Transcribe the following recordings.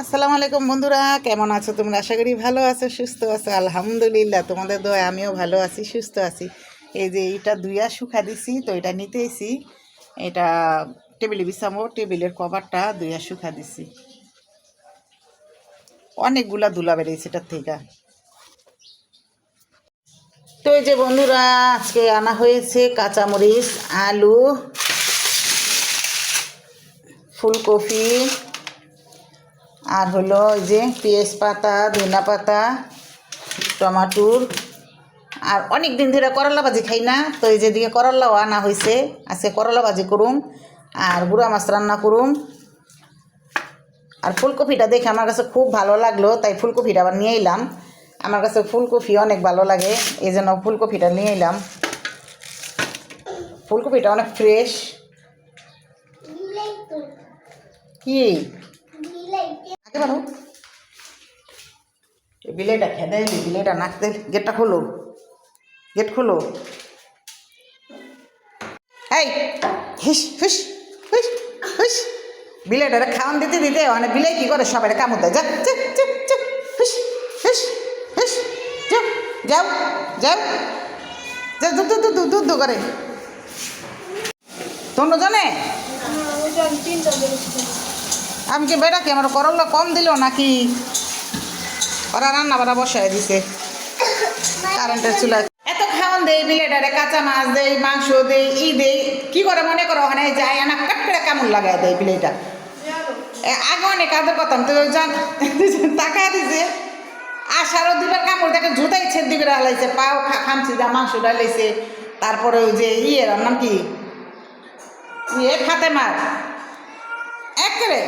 আসসালামু আলাইকুম বন্ধুরা, কেমন আছো তোমরা? আশা করি ভালো আছো, সুস্থ আছো, আলহামদুলিল্লাহ। তোমাদের দোয়া আমিও ভালো আছি, সুস্থ আছি। এই যে এইটা দুইয়া শুকা দিছি, তো এটা নিতে এসি এটা টেবিলে বিছামো টেবিলের কভারটা দুইয়া শুকা দিছি। অনেকগুলা দুলা বেরিয়েছে এটার থেকে। তো এই যে বন্ধুরা, আজকে আনা হয়েছে কাঁচামরিচ, আলু, ফুলকপি আর হলো যে পেঁয়াজ পাতা ধনা পাতা, টমাটোর। আর অনেক দিন ধরে করলা ভাজি খাই না, তো এই যেদিকে করলাও আনা হয়েছে আজকে করলা ভাজি করুম, আর গুঁড়া মাছ রান্না করুম। আর ফুলকপিটা দেখে আমার কাছে খুব ভালো লাগল, তাই ফুলকপিটা আবার নিয়ে এলাম। আমার কাছে ফুলকপি অনেক ভালো লাগে, এই জন্য ফুলকপিটা নিয়ে এলাম। ফুলকপিটা অনেক ফ্রেশ। কি? বাড়ো এই বিলেটা খেদে এলি বিলেটা নাকতে গেটটা খোলো। গেট খোলো। এই হিস হুস হুস হুস বিলেটারে খাওয়ান দিতে দিতে মানে বিলে কি করে সবাই কামড় দেয়? যা যা, যা, যা, হুস হুস হুস যাও যাও যাও। যা দুধ দুধ দুধ দুধ করে। তোমরা জানে? আমি কি বেটা কি আমার করল্লা কম দিল নাকি? ওরা রান্না বান্না বসায় দিছে। কারেন্টের চুলা এত খাওয়ান দেই, বিলেটারে কাঁচা মাছ দেই, মাংস দেই, ই দেই, কি করে মনে করো ওখানে যায় না কাট করে কেমন লাগায় দেয় বিলেটা? আগে অনেক আদর করতাম, তো জান তাকায় দিছে। আসারও দুবার কামড় দেখে জুতাই ছেদ দিকে হালাইছে, পাও খামছি যা মাংস ডালাইছে তারপরে ওই যে ইয়ে নাম কি? ইয়ে মার একেবারে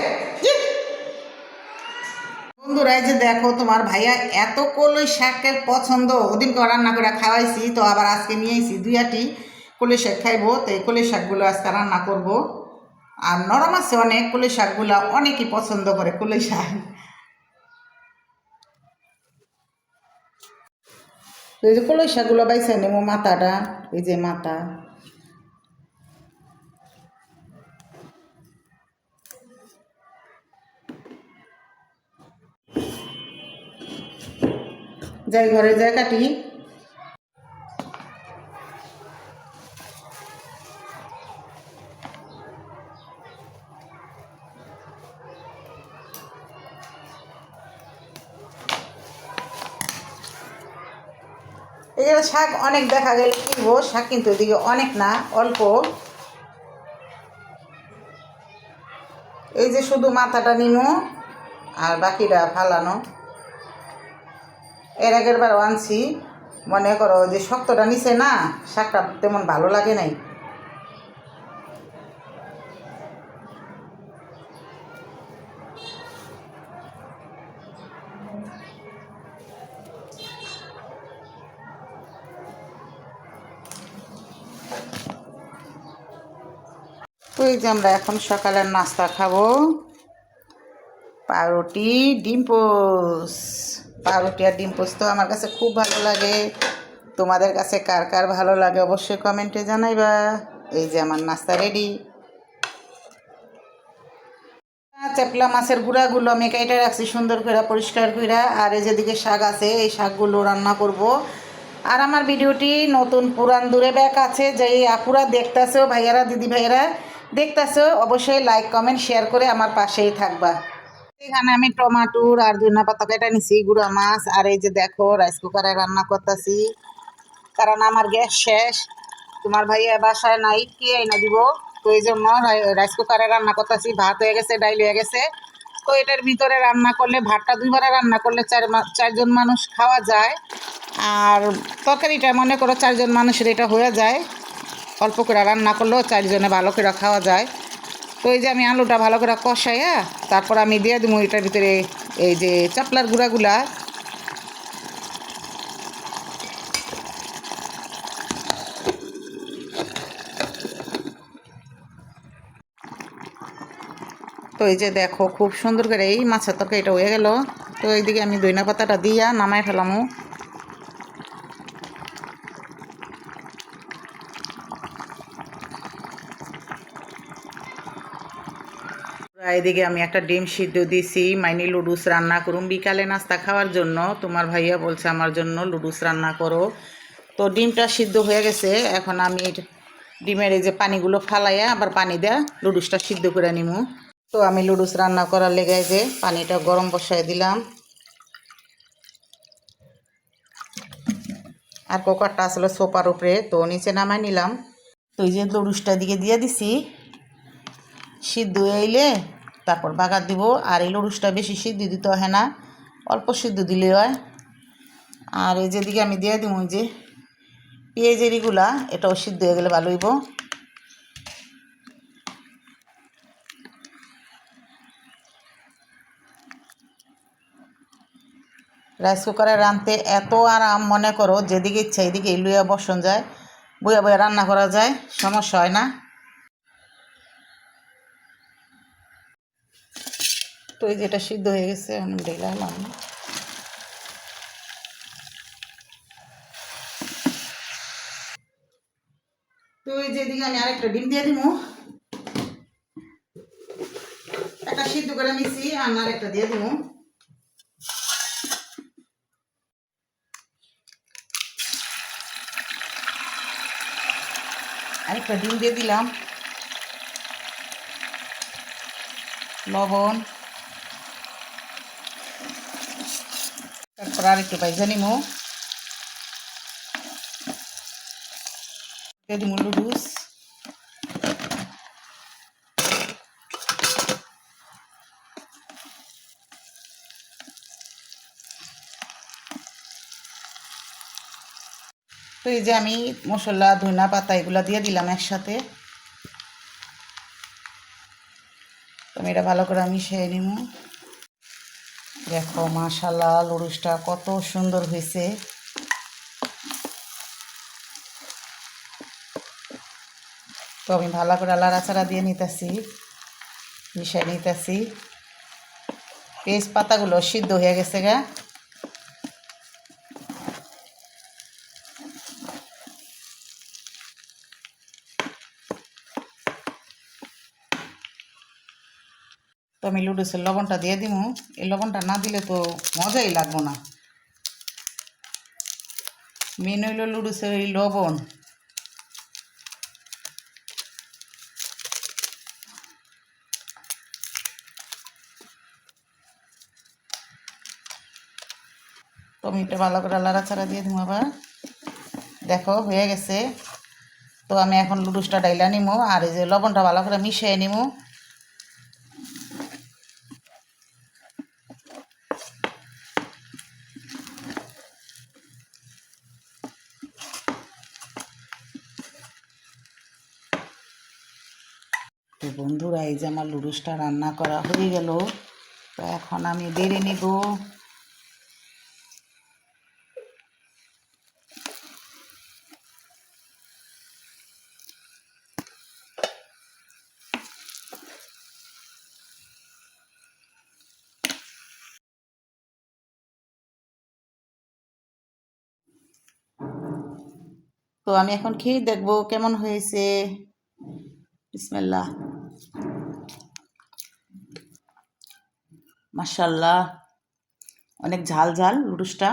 বন্ধুরা যে দেখো, তোমার ভাইয়া এত কলই শাকের পছন্দ। ওদিন করে রান্না করে খাওয়াইছি, তো আবার আজকে নিয়ে আইছি দুই আটি কলই শাক খাইবো। তো এই কলই শাকগুলো আজকে রান্না করব। আর নরম আছে অনেক, কলই শাকগুলো অনেকই পছন্দ করে, কলই শাক। এই যে কলই শাকগুলো বাইছে নেব মাথাটা, এই যে মাথা। যাই ঘরে যাই কাটি এখানে শাক অনেক দেখা গেলে কিনবো শাক কিন্তু এদিকে অনেক না, অল্প। এই যে শুধু মাথাটা নিমু আর বাকিটা ফালানো। এর আগের বার আনছি। মনে করো যে শক্তটা নিচে না, শাকটা তেমন ভালো লাগে নাই। এই যে আমরা এখন সকালের নাস্তা খাব। পাউরুটি, ডিম পোস। পাউরুটি আর ডিম পোস্ত আমার কাছে খুব ভালো লাগে। তোমাদের কাছে কার কার ভালো লাগে অবশ্যই কমেন্টে জানাইবা। এই যে আমার নাস্তা রেডি। চেপলা মাছের গুঁড়াগুলো আমি কেটে রাখছি সুন্দর করে, পরিষ্কার করে। আর এই যেদিকে শাক আছে, এই শাকগুলো রান্না করব। আর আমার ভিডিওটি নতুন, পুরান, দূরে ব্যাক আছে যে আপুরা দেখতেছো, ভাইয়ারা, দিদি ভাইয়ারা দেখতেছো, অবশ্যই লাইক কমেন্ট শেয়ার করে আমার পাশেই থাকবা। এখানে আমি টমাটোর আর ধনিয়া পাতা কেটে নিছি, গুঁড়া মাছ, আর এই যে দেখো রাইস কুকারে রান্না করতেছি। কারণ আমার গ্যাস শেষ, তোমার ভাইয়া বাসায় নাই, কে আইনা দিব? তো এই জন্য রাইস কুকারে রান্না করতেছি, ভাত হয়ে গেছে, ডাইল হয়ে গেছে। তো এটার ভিতরে রান্না করলে, ভাতটা দুইবারে রান্না করলে চার চারজন মানুষ খাওয়া যায়। আর তরকারিটা মনে করো চারজন মানুষের এটা হয়ে যায়। অল্প করে রান্না করলেও চারজনে ভালো করে খাওয়া যায়। তো এই যে আমি আলুটা ভালো করে কষাইয়া তারপর আমি দিয়ে দেবো এটার ভিতরে এই যে চাপলার গুঁড়াগুলা। তো এই যে দেখো, খুব সুন্দর করে এই মাছের তরকারিটা হয়ে গেল। তো এইদিকে আমি দইনা পাতাটা দিয়া নামাই ফেলামো। এদিকে আমি একটা ডিম সিদ্ধ দিছি মাইনি লুডুস রান্না করুম। বিকালে নাস্তা খাওয়ার জন্য তোমার ভাইয়া বলছে আমার জন্য লুডুস রান্না করো। তো ডিমটা সিদ্ধ হয়ে গেছে, এখন আমি ডিমের এই যে পানিগুলো ফালাইয়া আবার পানি দেয়া লুডুসটা সিদ্ধ করে নিমু। তো আমি লুডুস রান্না করার লেগে যে পানিটা গরম বসায় দিলাম। আর কুকারটা আসলে সোপার উপরে, তো নিচে নামাই নিলাম। তো এই যে লুডুসটা দিকে দিয়ে দিছি। সিদ্ধ হইলে তারপর বাগার দিব। আর এই লুডুসটা বেশি সিদ্ধ দিতে হয় না, অল্প সিদ্ধ দিলে হয়। আর এই যেদিকে আমি দিয়ে দিব যে পেঁয়াজের এগুলা, এটাও সিদ্ধ হয়ে গেলে ভালো হইব। রাইস কুকারে রাঁধতে এত আরাম, মনে করো, যেদিকে ইচ্ছা এদিকে লুয়া বসন যায়, বইয়া বইয়া রান্না করা যায়, সমস্যা হয় না। তো এই যেটা সিদ্ধ হয়ে গেছে আমি ঢেলাম তো এই যেদিকে আমি আরেকটা ডিম দিয়ে দিব। একটা সিদ্ধ করে নিছি, আর আরেকটা দিয়ে দিব। আরেকটা ডিম দিয়ে দিলাম। লবণ। তারপর একটু পাইজা নিমু। লুডুস তো এই যে আমি মশলা ধনা পাতা এগুলা দিয়ে দিলাম একসাথে। তো আমি এটা ভালো করে আমি মিশিয়ে নিব দেখো মাশাল্লাহ লুডুসটা কত সুন্দর হয়েছে। তো আমি ভালো করে লাড়াচাড়া দিয়ে নিতেছি মিশাই নিতেছি। তেজপাতাগুলো পাতাগুলো সিদ্ধ হয়ে গেছে গা। আমি লুডুসের লবণটা দিয়ে দিব এই লবণটা না দিলে তো মজাই লাগবো না। মেন হইল লুডুসের এই লবণ। টমেটো ভালো করে লাড়াচাড়া দিয়ে দিব আবার। দেখো, হয়ে গেছে। তো আমি এখন লুডুসটা ডাইলা নিমো, আর এই যে লবণটা ভালো করে মিশিয়ে নিমো। তো বন্ধুরা, এই যে আমার লুডুসটা রান্না করা হয়ে গেল, তো এখন আমি বেড়ে নিব। তো আমি এখন খেয়ে দেখব কেমন হয়েছে। বিসমিল্লাহ। মাশাল্লাহ, অনেক ঝাল ঝাল লুডুসটা।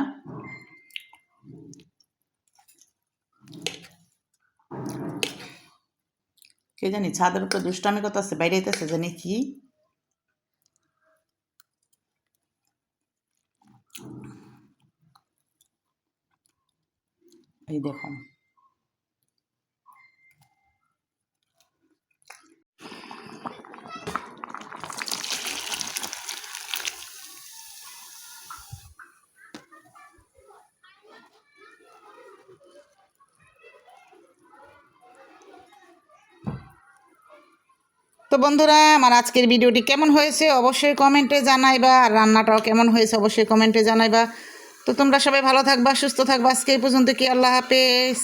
কে জানি, ছাদের উপরে দুষ্টামি কত আছে বাইরে আইতেছে, জানি কি। এই দেখুন। তো বন্ধুরা, আমার আজকের ভিডিওটি কেমন হয়েছে অবশ্যই কমেন্টে জানাইবা, আর রান্নাটাও কেমন হয়েছে অবশ্যই কমেন্টে জানাইবা। তো তোমরা সবাই ভালো থাকবা, সুস্থ থাকবা, আজকে এই পর্যন্ত কি? আল্লাহ হাফেজ।